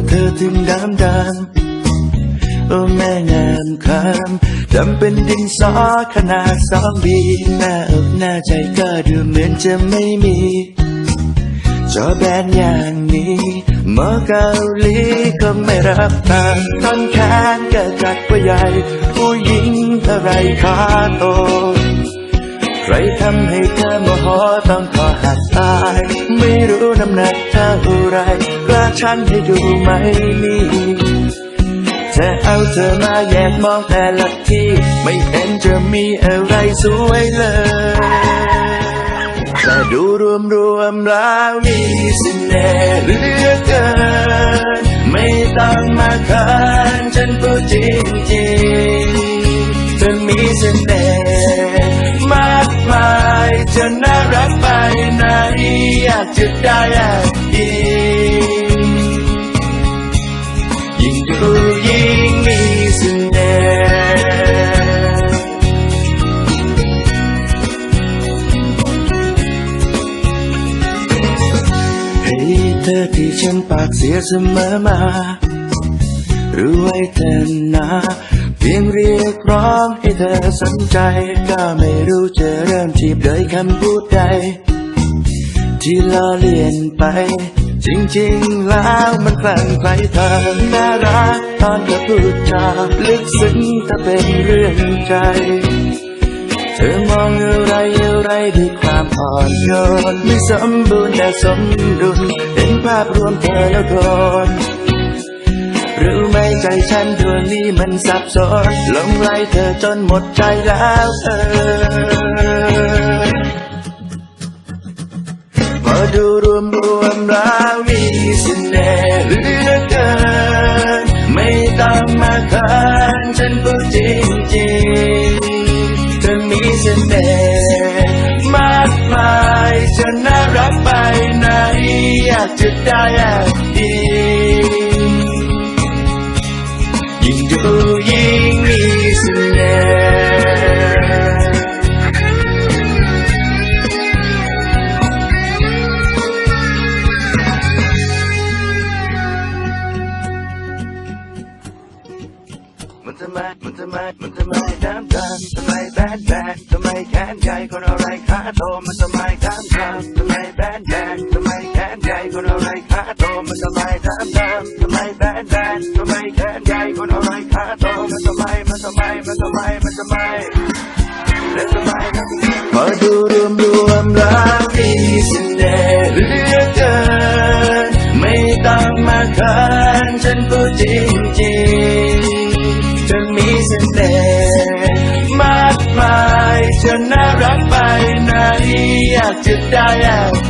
ทำไมตัวเธอถึงดำดำโอ้แม่งามคำดำเป็นดินสอขนาดสองบีหน้าอกหน้าใจก็ดูเหมือนจะไม่มีจอแบนอย่างนี้หมอเกาหลีก็ไม่รับตามต้นแขนก็จัดว่าใหญ่ ผู้หญิงอะไรขาโต ใครทำให้เธอโมโหต้องขอหักตายไม่ รู้น้ำหนักเท่าไรกล้าชั่งให้ดูไหมนี่จะเอาเธอมาแยกมองแต่ละที่ ไม่เห็นจะมีอะไรสวยเลยแต่ดูรวมรวมๆแล้วมีเสน่ห์เหลือเกิน ไม่ต้องมาเขินฉันพูดจริงจริงๆเธอมีเสน่ห์มากมายเธอน่ารักไปไหนากจะได้อย่างอีกยิ่งดูยิ่งมีเสน่ห์ให้เธอที่ฉันปากเสียเสมอมารู้ไว้เธอนะเพียงเรียกร้องให้เธอสนใจ ก็ไม่รู้จะเริ่มจีบโดยคำพูดใด ที่ล้อเลียนไป จริงๆแล้วมันคลั่งไคล้เธอน่ารักตอนเธอพูดจาลึกซึ้งถ้าเป็นเรื่องใจ เธอมองอะไรอะไรด้วยความอ่อนโยนไม่สมบูรณ์แต่สมดุลเห็นภาพรวมเธอแล้วโดนรู้ไหมใจฉันดวงนี้มันสับสนหลงไหลเธอจนหมดใจแล้วเออ ดูรวมรวมแล้วมีเสน่ห์เหลือเกิน ไม่ต้องมาคันฉันพูดจริงจริงเธอมีเสน่ห์มากมายฉันน่ารักไปไหนอยากจะได้อยากดีำไม มันทำไม มันทำไมน้ำตาทำไมแบนแบนทำไมแขนใหญ่คนอะไรขาโต มันทำไมน้ำตาลทำไมแบนแบนทำไมแขนใหญ่คนอะไรขาโต มันทำไมน้ำตาทำไมแบนแบนทำไมแขนใหญ่คนอะไรขาโต มันทำไม มันทำไม มันทำไม มันทำไมและทำไมพอดูรวมรวมแล้วมีเสน่ห์ น่ห์มากมายจนน่ารักไปไหนอยากจะได้อย่างอีก